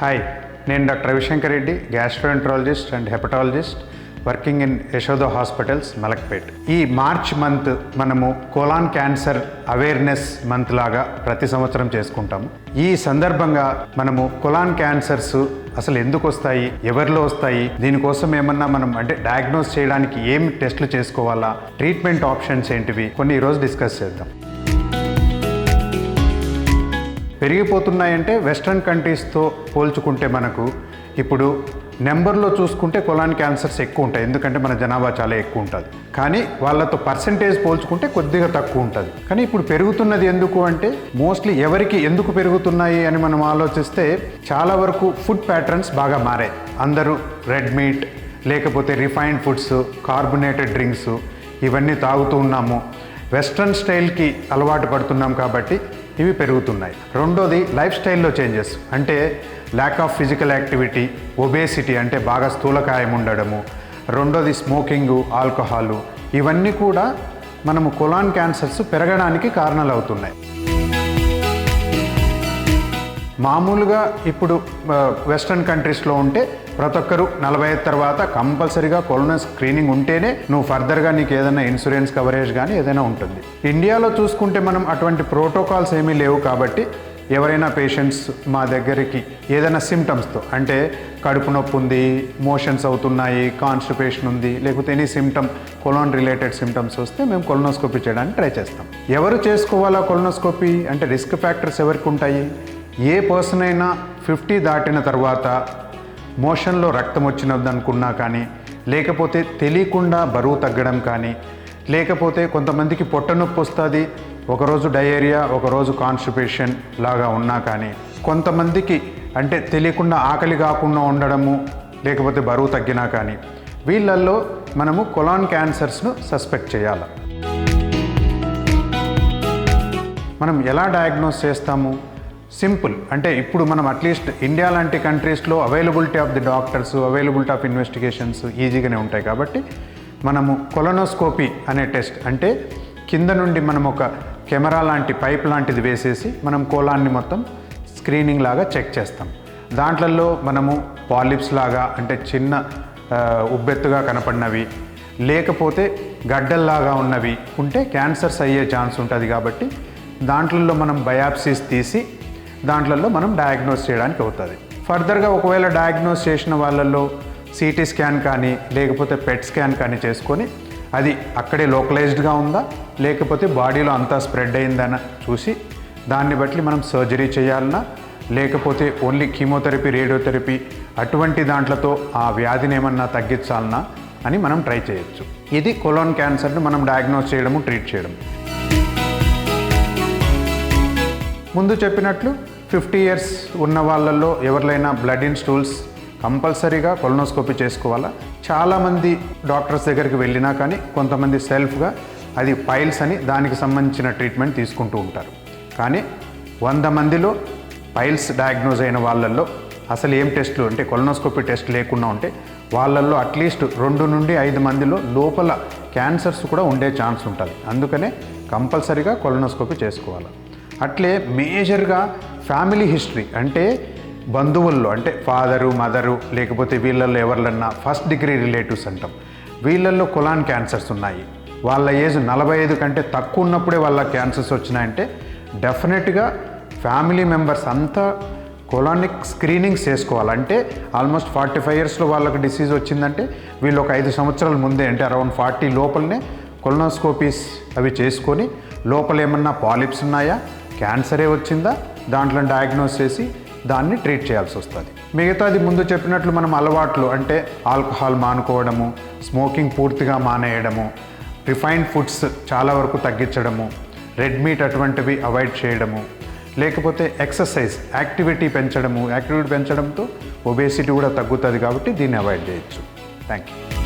Hi నేను doctor Ravishankar Reddy gastroenterologist and hepatologist working in Yashoda hospitals Malakpet. ఈ March month మనము colon cancer awareness month లాగా ప్రతి సంవత్సరం చేసుకుంటాము. ఈ సందర్భంగా మనము కొలాన్ క్యాన్సర్స్ అసలు ఎందుకు వస్తాయి ఎవరిలో వస్తాయి దీనికోసం ఏమన్నా మనం అంటే డయాగ్నోస్ చేయడానికి ఏం టెస్టులు చేసుకోవాలా ట్రీట్మెంట్ ఆప్షన్స్ ఏంటివి కొన్ని ఈరోజు డిస్కస్ చేద్దాం. పెరిగిపోతున్నాయంటే వెస్ట్రన్ కంట్రీస్తో పోల్చుకుంటే మనకు ఇప్పుడు నెంబర్లో చూసుకుంటే కొలాన్ క్యాన్సర్స్ ఎక్కువ ఉంటాయి. ఎందుకంటే మన జనాభా చాలా ఎక్కువ ఉంటుంది. కానీ వాళ్ళతో పర్సంటేజ్ పోల్చుకుంటే కొద్దిగా తక్కువ ఉంటుంది. కానీ ఇప్పుడు పెరుగుతున్నది ఎందుకు అంటే మోస్ట్లీ ఎవరికి ఎందుకు పెరుగుతున్నాయి అని మనం ఆలోచిస్తే చాలా వరకు ఫుడ్ ప్యాటర్న్స్ బాగా మారాయి. అందరూ రెడ్ మీట్ లేకపోతే రిఫైన్డ్ ఫుడ్స్ కార్బొనేటెడ్ డ్రింక్స్ ఇవన్నీ తాగుతూ ఉన్నాము. వెస్ట్రన్ స్టైల్కి అలవాటు పడుతున్నాం కాబట్టి ఇవి పెరుగుతున్నాయి. రెండోది లైఫ్ స్టైల్లో చేంజెస్. అంటే lack of physical activity obesity అంటే బాగా స్థూలకాయం ఉండడము. రెండోది స్మోకింగు ఆల్కహాలు. ఇవన్నీ కూడా మనము కొలాన్ క్యాన్సర్స్ పెరగడానికి కారణాలు అవుతున్నాయి మామూలుగా ఇప్పుడు వెస్ట్రన్ కంట్రీస్లో ఉంటే ప్రతి ఒక్కరు నలభై ఐదు తర్వాత కంపల్సరీగా కొలన స్క్రీనింగ్ ఉంటేనే నువ్వు ఫర్దర్గా నీకు ఏదైనా ఇన్సూరెన్స్ కవరేజ్ కానీ ఏదైనా ఉంటుంది. ఇండియాలో చూసుకుంటే మనం అటువంటి ప్రోటోకాల్స్ ఏమీ లేవు కాబట్టి ఎవరైనా పేషెంట్స్ మా దగ్గరికి ఏదైనా సిమ్టమ్స్తో అంటే కడుపు నొప్పి ఉంది మోషన్స్ అవుతున్నాయి కాన్స్టిపేషన్ ఉంది లేకపోతే any symptom colon related symptoms వస్తే మేము కొలనోస్కోపీ చేయడానికి ట్రై చేస్తాం. ఎవరు చేసుకోవాలా కొలనోస్కోపీ అంటే రిస్క్ ఫ్యాక్టర్స్ ఎవరికి ఉంటాయి? ఏ పర్సన్ అయినా ఫిఫ్టీ దాటిన తర్వాత మోషన్లో రక్తం వచ్చినది అనుకున్నా కానీ లేకపోతే తెలియకుండా బరువు తగ్గడం కానీ లేకపోతే కొంతమందికి పొట్ట నొప్పి వస్తుంది ఒకరోజు డయేరియా ఒకరోజు కాన్స్టిపేషన్ లాగా ఉన్నా కానీ కొంతమందికి అంటే తెలియకుండా ఆకలి కాకుండా ఉండడము లేకపోతే బరువు తగ్గినా కానీ వీళ్ళల్లో మనము కొలాన్ క్యాన్సర్స్ను సస్పెక్ట్ చేయాలి. మనం ఎలా డయాగ్నోస్ చేస్తాము? సింపుల్. అంటే ఇప్పుడు మనం అట్లీస్ట్ ఇండియా లాంటి కంట్రీస్లో availability of the doctors availability of investigations ఈజీగానే ఉంటాయి కాబట్టి మనము కొలనోస్కోపీ అనే టెస్ట్ అంటే కింద నుండి మనం ఒక కెమెరా లాంటి పైప్ లాంటిది వేసేసి మనం కోలాన్ని మొత్తం స్క్రీనింగ్ లాగా చెక్ చేస్తాం. దాంట్లలో మనము పాలిప్స్ లాగా అంటే చిన్న ఉబ్బెత్తుగా కనపడినవి లేకపోతే గడ్డల్లాగా ఉన్నవి ఉంటే క్యాన్సర్స్ అయ్యే ఛాన్స్ ఉంటుంది కాబట్టి దాంట్లో మనం బయాప్సీస్ తీసి దాంట్లలో మనం డయాగ్నోస్ చేయడానికి అవుతుంది. ఫర్దర్గా ఒకవేళ డయాగ్నోస్ చేసిన వాళ్ళల్లో సిటీ స్కాన్ కానీ లేకపోతే పెట్ స్కాన్ కానీ చేసుకొని అది అక్కడే లోకలైజ్డ్గా ఉందా లేకపోతే బాడీలో అంతా స్ప్రెడ్ అయిందని చూసి దాన్ని బట్టి మనం సర్జరీ చేయాలన్నా లేకపోతే ఓన్లీ కీమోథెరపీ రేడియోథెరపీ అటువంటి దాంట్లతో ఆ వ్యాధిని ఏమన్నా తగ్గించాలన్నా అని మనం ట్రై చేయొచ్చు. ఇది కొలోన్ క్యాన్సర్ను మనం డయాగ్నోస్ చేయడము ట్రీట్ చేయడం ముందు చెప్పినట్లు ఫిఫ్టీ ఇయర్స్ ఉన్న వాళ్ళల్లో ఎవరిలైనా బ్లడ్ ఇన్ స్టూల్స్ కంపల్సరీగా కొలనోస్కోపీ చేసుకోవాలా? చాలామంది డాక్టర్స్ దగ్గరికి వెళ్ళినా కానీ కొంతమంది సెల్ఫ్గా అది పైల్స్ అని దానికి సంబంధించిన ట్రీట్మెంట్ తీసుకుంటూ ఉంటారు. కానీ వంద మందిలో పైల్స్ డయాగ్నోజ్ అయిన వాళ్ళల్లో అసలు ఏం టెస్టులు? అంటే కొలనోస్కోపీ టెస్ట్ లేకుండా ఉంటే వాళ్ళల్లో అట్లీస్ట్ రెండు నుండి ఐదు మందిలో లోపల క్యాన్సర్స్ కూడా ఉండే ఛాన్స్ ఉంటుంది. అందుకనే కంపల్సరీగా కొలనోస్కోపీ చేసుకోవాలి? అట్లే మేజర్గా ఫ్యామిలీ హిస్టరీ అంటే బంధువుల్లో అంటే ఫాదరు మదరు లేకపోతే వీళ్ళల్లో ఎవరిలన్నా ఫస్ట్ డిగ్రీ రిలేటివ్స్ అంటాం. వీళ్ళల్లో కులాన్ క్యాన్సర్స్ ఉన్నాయి. వాళ్ళ ఏజ్ నలభై ఐదు కంటే తక్కువ ఉన్నప్పుడే వాళ్ళ క్యాన్సర్స్ వచ్చినాయంటే డెఫినెట్గా ఫ్యామిలీ మెంబర్స్ అంతా కొలానిక్ స్క్రీనింగ్స్ చేసుకోవాలంటే ఆల్మోస్ట్ ఫార్టీ ఫైవ్ ఇయర్స్లో వాళ్ళకి డిసీజ్ వచ్చిందంటే వీళ్ళు ఒక ఐదు సంవత్సరాల ముందే అంటే అరౌండ్ ఫార్టీ లోపలనే కొలనోస్కోపీస్ అవి చేసుకొని లోపల ఏమన్నా పాలిప్స్ ఉన్నాయా? క్యాన్సరే వచ్చిందా? దాంట్లో డయాగ్నోస్ చేసి దాన్ని ట్రీట్ చేయాల్సి వస్తుంది. మిగతాది ముందు చెప్పినట్లు మనం అలవాట్లు అంటే ఆల్కహాల్ మానుకోవడము స్మోకింగ్ పూర్తిగా మానేయడము రిఫైన్డ్ ఫుడ్స్ చాలా వరకు తగ్గించడము రెడ్ మీట్ అటువంటివి అవాయిడ్ చేయడము లేకపోతే ఎక్సర్సైజ్ యాక్టివిటీ పెంచడము యాక్టివిటీ పెంచడంతో ఒబేసిటీ కూడా తగ్గుతుంది కాబట్టి దీన్ని అవాయిడ్ చేయొచ్చు. Thank you